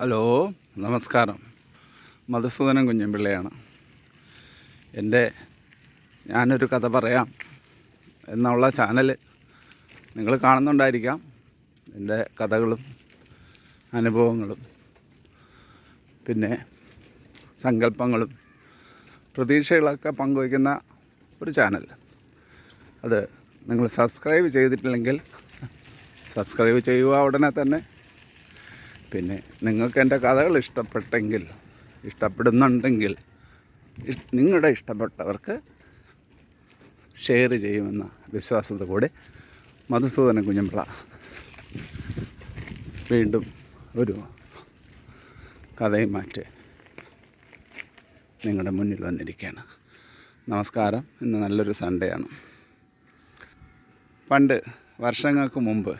Hello നമസ്കാരം. മധുസൂദനൻ കുഞ്ഞമ്പിള്ളയാണ്. എന്റെ ഞാനൊരു കഥ പറയാം എന്നുള്ള ചാനൽ നിങ്ങൾ കാണുന്നുണ്ടായിരിക്കാം. എന്റെ കഥകളും അനുഭവങ്ങളും പിന്നെ സങ്കല്പങ്ങളും പ്രതീക്ഷകളൊക്കെ പങ്കുവയ്ക്കുന്ന ഒരു ചാനൽ അത് നിങ്ങൾ സബ്സ്ക്രൈബ് ചെയ്തിട്ടില്ലെങ്കിൽ സബ്സ്ക്രൈബ് ചെയ്യുക ഉടനെ തന്നെ. പിന്നെ നിങ്ങൾക്ക് എന്റെ കഥകൾ ഇഷ്ടപ്പെട്ടെങ്കിൽ ഇഷ്ടപ്പെടുന്നുണ്ടെങ്കിൽ ഇഷ്- നിങ്ങളുടെ ഇഷ്ടപ്പെട്ടവർക്ക് ഷെയർ ചെയ്യുമെന്ന വിശ്വാസത്തോടെ മധുസൂദന കുഞ്ഞമ്പിള്ള വീണ്ടും ഒരു കഥയുമായിട്ട് നിങ്ങളുടെ മുന്നിൽ വന്നിരിക്കുകയാണ്. നമസ്കാരം. ഇന്ന് നല്ലൊരു സൺഡേ ആണ്. പണ്ട് വർഷങ്ങൾക്ക് മുമ്പ്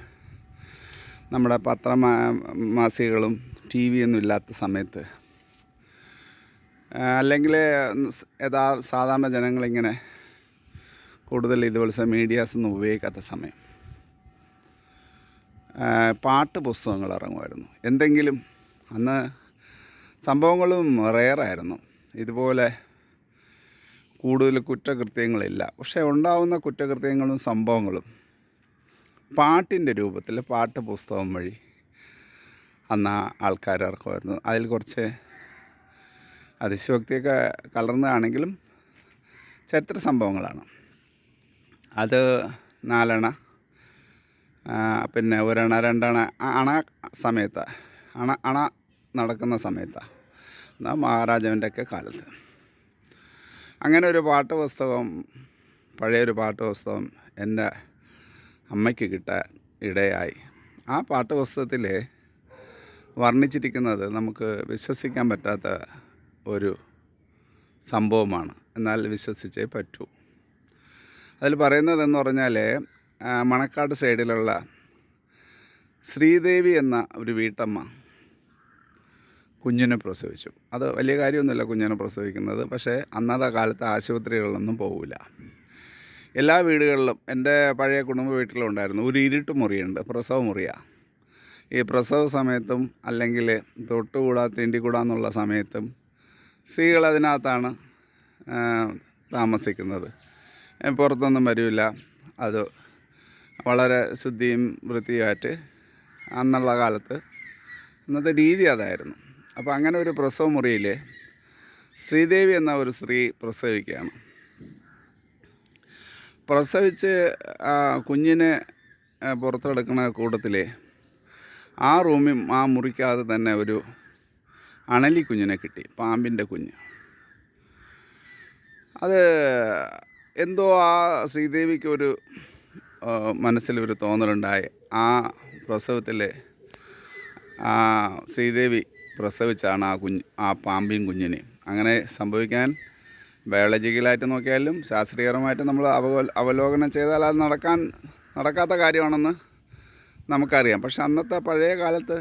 നമ്മുടെ പത്ര മാസികകളും ടി ഒന്നും ഇല്ലാത്ത സമയത്ത്. അല്ലെങ്കിൽ യഥാ സാധാരണ ജനങ്ങളിങ്ങനെ കൂടുതൽ ഇതുപോലത്തെ മീഡിയാസ് ഒന്നും ഉപയോഗിക്കാത്ത സമയം. പാട്ട് പുസ്തകങ്ങൾ ഇറങ്ങുമായിരുന്നു. എന്തെങ്കിലും അന്ന് സംഭവങ്ങളും റെയറായിരുന്നു. ഇതുപോലെ കൂടുതൽ കുറ്റകൃത്യങ്ങളില്ല. പക്ഷേ ഉണ്ടാവുന്ന കുറ്റകൃത്യങ്ങളും സംഭവങ്ങളും പാട്ടിന്റെ രൂപത്തിൽ പാട്ട് പുസ്തകം വഴി അന്ന് ആൾക്കാർ ഇറക്കുമായിരുന്നു. അതിൽ കുറച്ച് അതിശയോക്തിയൊക്കെ കലർന്നതാണെങ്കിലും ചരിത്ര സംഭവങ്ങളാണ്. അത് നാലണ പിന്നെ ഒരണ രണ്ടണ അണ സമയത്ത് അണ അണ നടക്കുന്ന സമയത്താണ് എന്നാൽ മഹാരാജാവിന്റെ ഒക്കെ കാലത്ത്. അങ്ങനെ ഒരു പാട്ട് പുസ്തകം പഴയൊരു പാട്ട് പുസ്തകം എന്റെ അമ്മയ്ക്ക് കിട്ടാൻ ഇടയായി. ആ പാട്ടുപുസ്തകത്തിൽ വർണിച്ചിരിക്കുന്നത് നമുക്ക് വിശ്വസിക്കാൻ പറ്റാത്ത ഒരു സംഭവമാണ്. എന്നാൽ വിശ്വസിച്ചേ പറ്റൂ. അതിൽ പറയുന്നതെന്ന് പറഞ്ഞാൽ മണക്കാട് സൈഡിലുള്ള ശ്രീദേവി എന്ന ഒരു വീട്ടമ്മ കുഞ്ഞിനെ പ്രസവിച്ചു. അത് വലിയ കാര്യമൊന്നുമില്ല കുഞ്ഞിനെ പ്രസവിക്കുന്നത്. പക്ഷേ അന്നത്തെ കാലത്ത് ആശുപത്രികളിലൊന്നും പോകില്ല എല്ലാ വീടുകളിലും എന്റെ പഴയ കുടുംബ വീട്ടിലും ഉണ്ടായിരുന്നു ഒരു ഇരുട്ട് മുറിയുണ്ട് പ്രസവ മുറിയാണ് ഈ പ്രസവ സമയത്തും അല്ലെങ്കിൽ തൊട്ടുകൂടാ തീണ്ടിക്കൂടാ എന്നുള്ള സമയത്തും സ്ത്രീകൾ അതിനകത്താണ് താമസിക്കുന്നത്. പുറത്തൊന്നും വരില്ല അത് വളരെ ശുദ്ധിയും വൃത്തിയുമായിട്ട് അന്നുള്ള കാലത്ത് അന്നത്തെ രീതി അതായിരുന്നു. അപ്പോൾ അങ്ങനെ ഒരു പ്രസവ മുറിയിൽ ശ്രീദേവി എന്ന ഒരു സ്ത്രീ പ്രസവിക്കുകയാണ്. പ്രസവിച്ച് കുഞ്ഞിനെ പുറത്തെടുക്കുന്ന കൂട്ടത്തിൽ ആ റൂമിൽ ആ മുറിക്കാതെ തന്നെ ഒരു അണലി കുഞ്ഞിനെ കിട്ടി പാമ്പിന്റെ കുഞ്ഞ്. അത് എന്തോ ആ ശ്രീദേവിക്ക് ഒരു മനസ്സിലൊരു തോന്നലുണ്ടായി. ആ പ്രസവത്തിൽ ആ ശ്രീദേവി പ്രസവിച്ചാണ് ആ കുഞ്ഞ് ആ പാമ്പിൻ കുഞ്ഞിനെ. അങ്ങനെ സംഭവിക്കാൻ ബയോളജിക്കലായിട്ട് നോക്കിയാലും ശാസ്ത്രീയപരമായിട്ട് നമ്മൾ അവ അവലോകനം ചെയ്താൽ അത് നടക്കാൻ നടക്കാത്ത കാര്യമാണെന്ന് നമുക്കറിയാം. പക്ഷെ അന്നത്തെ പഴയ കാലത്ത്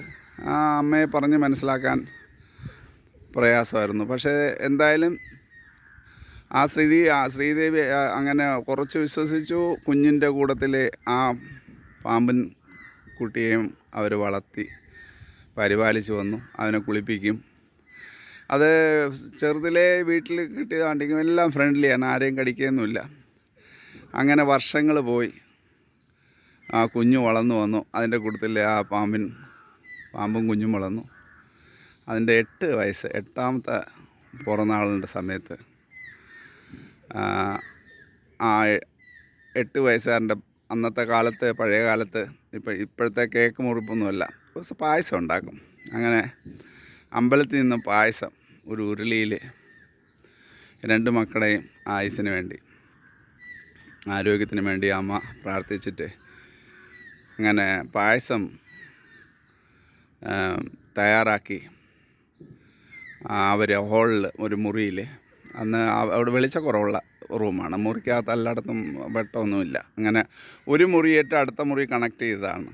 ആ അമ്മയെ പറഞ്ഞ് മനസ്സിലാക്കാൻ പ്രയാസമായിരുന്നു. പക്ഷേ എന്തായാലും ആ ശ്രീതി ആ ശ്രീദേവി അങ്ങനെ കുറച്ച് വിശ്വസിച്ചു. കുഞ്ഞിന്റെ കൂട്ടത്തിൽ ആ പാമ്പൻ കുട്ടിയെയും അവർ വളർത്തി പരിപാലിച്ചു വന്നു. അവനെ കുളിപ്പിക്കും. അത് ചെറുതിലേ വീട്ടിൽ കിട്ടിയതാണ്ടെങ്കിലും എല്ലാം ഫ്രണ്ട്ലിയാണ് ആരെയും കടിക്കുകയൊന്നുമില്ല. അങ്ങനെ വർഷങ്ങൾ പോയി. ആ കുഞ്ഞു വളർന്നു വന്നു. അതിന്റെ കൂട്ടത്തിൽ ആ പാമ്പിൻ പാമ്പും കുഞ്ഞും വളർന്നു. അതിന്റെ എട്ട് വയസ്സ് എട്ടാമത്തെ പിറന്നാളിന്റെ സമയത്ത് ആ, എട്ട് വയസ്സുകാരന്റെ അന്നത്തെ കാലത്ത് പഴയ കാലത്ത് ഇപ്പം ഇപ്പോഴത്തെ കേക്ക് മുറിപ്പൊന്നുമല്ല. പായസം ഉണ്ടാക്കും. അങ്ങനെ അമ്പലത്തിൽ നിന്ന് പായസം ഒരു ഉരുളിയിൽ രണ്ട് മക്കളെയും ആയുസിന് വേണ്ടി ആരോഗ്യത്തിന് വേണ്ടി അമ്മ പ്രാർത്ഥിച്ചിട്ട് അങ്ങനെ പായസം തയ്യാറാക്കി അവർ ഹോളിൽ ഒരു മുറിയിൽ. അന്ന് അവിടെ അവിടെ വെളിച്ചക്കുറവുള്ള റൂമാണ്. മുറിക്കകത്ത് എല്ലായിടത്തും വെട്ടമൊന്നുമില്ല. അങ്ങനെ ഒരു മുറിയേറ്റ് അടുത്ത മുറി കണക്ട് ചെയ്തതാണ്.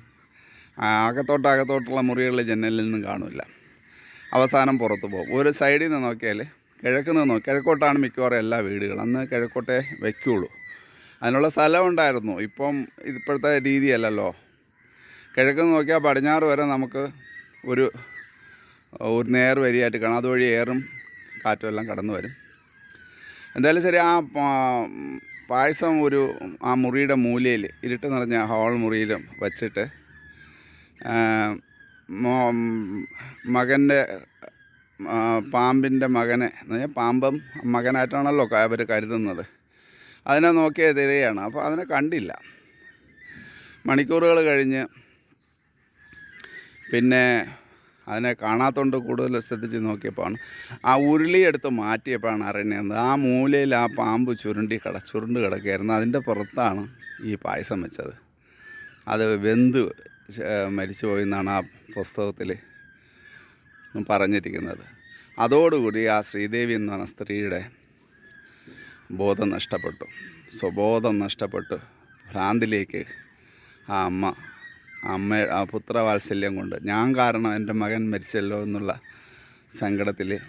അകത്തോട്ടകത്തോട്ടുള്ള മുറികളിൽ ജനലിൽ നിന്നും കാണില്ല അവസാനം പുറത്ത് പോകും. ഒരു സൈഡിൽ നിന്ന് നോക്കിയാൽ കിഴക്ക് നിന്ന് നോക്കി കിഴക്കോട്ടാണ് മിക്കവാറും എല്ലാ വീടുകളും. അന്ന് കിഴക്കോട്ടേ വയ്ക്കുള്ളൂ അതിനുള്ള സ്ഥലം ഉണ്ടായിരുന്നു. ഇപ്പം ഇപ്പോഴത്തെ രീതിയല്ലല്ലോ. കിഴക്ക് നോക്കിയാൽ പടിഞ്ഞാറ് വരെ നമുക്ക് ഒരു ഒരു നേർ വരിയായിട്ട് കാണാം. അതുവഴി ഏറും കാറ്റും എല്ലാം കടന്നു വരും. എന്തായാലും ശരി ആ പായസം ഒരു ആ മുറിയുടെ മൂലയിൽ ഇരുട്ട് നിറഞ്ഞ ഹാൾ മുറിയിലും വച്ചിട്ട് മകന്റെ പാമ്പിന്റെ മകനെ എന്ന് പറഞ്ഞാൽ പാമ്പം മകനായിട്ടാണല്ലോ അവർ കരുതുന്നത്. അതിനെ നോക്കിയ തിരയാണ്. അപ്പോൾ അതിനെ കണ്ടില്ല. മണിക്കൂറുകൾ കഴിഞ്ഞ് പിന്നെ അതിനെ കാണാത്തോണ്ട് കൂടുതൽ ശ്രദ്ധിച്ച് നോക്കിയപ്പോഴാണ് ആ ഉരുളി എടുത്ത് മാറ്റിയപ്പോഴാണ് അറിയുന്നത്. ആ മൂലയിൽ ആ പാമ്പ് ചുരുണ്ടി കിട ചുരുണ്ട് കിടക്കുകയായിരുന്നു. അതിന്റെ പുറത്താണ് ഈ പായസം വെച്ചത്. അത് വെന്ത് മരിച്ചു പോയി എന്നാണ് ആ പുസ്തകത്തിൽ പറഞ്ഞിരിക്കുന്നത്. അതോടുകൂടി ആ ശ്രീദേവി എന്ന് പറഞ്ഞ സ്ത്രീയുടെ ബോധം നഷ്ടപ്പെട്ടു. സ്വബോധം നഷ്ടപ്പെട്ടു. ഭ്രാന്തിലേക്ക് ആ അമ്മ അമ്മ ആ പുത്രവാത്സല്യം കൊണ്ട്. ഞാൻ കാരണം എന്റെ മകൻ മരിച്ചല്ലോ എന്നുള്ള സങ്കടത്തിൽ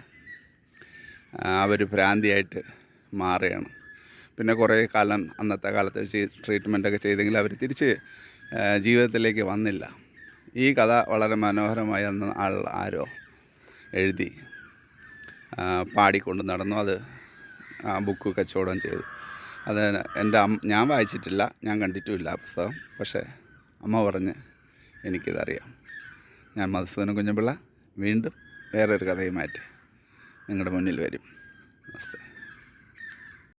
അവർ ഭ്രാന്തിയായിട്ട് മാറുകയാണ്. പിന്നെ കുറേ കാലം അന്നത്തെ കാലത്ത് ട്രീറ്റ്മെന്റൊക്കെ ചെയ്തെങ്കിൽ അവർ തിരിച്ച് ജീവിതത്തിലേക്ക് വന്നില്ല. ഈ കഥ വളരെ മനോഹരമായി അന്ന് ആൾ ആരോ എഴുതി പാടിക്കൊണ്ട് നടന്നു. അത് ആ ബുക്ക് കച്ചവടം ചെയ്തു. അത് എന്റെ അമ്മ ഞാൻ വായിച്ചിട്ടില്ല ഞാൻ കണ്ടിട്ടുമില്ല ആ പുസ്തകം. പക്ഷേ അമ്മ പറഞ്ഞ് എനിക്കിതറിയാം. ഞാൻ മധുസൂദന കുഞ്ഞമ്പിള്ള വീണ്ടും വേറൊരു കഥയുമായിട്ട് നിങ്ങളുടെ മുന്നിൽ വരും. നമസ്തേ.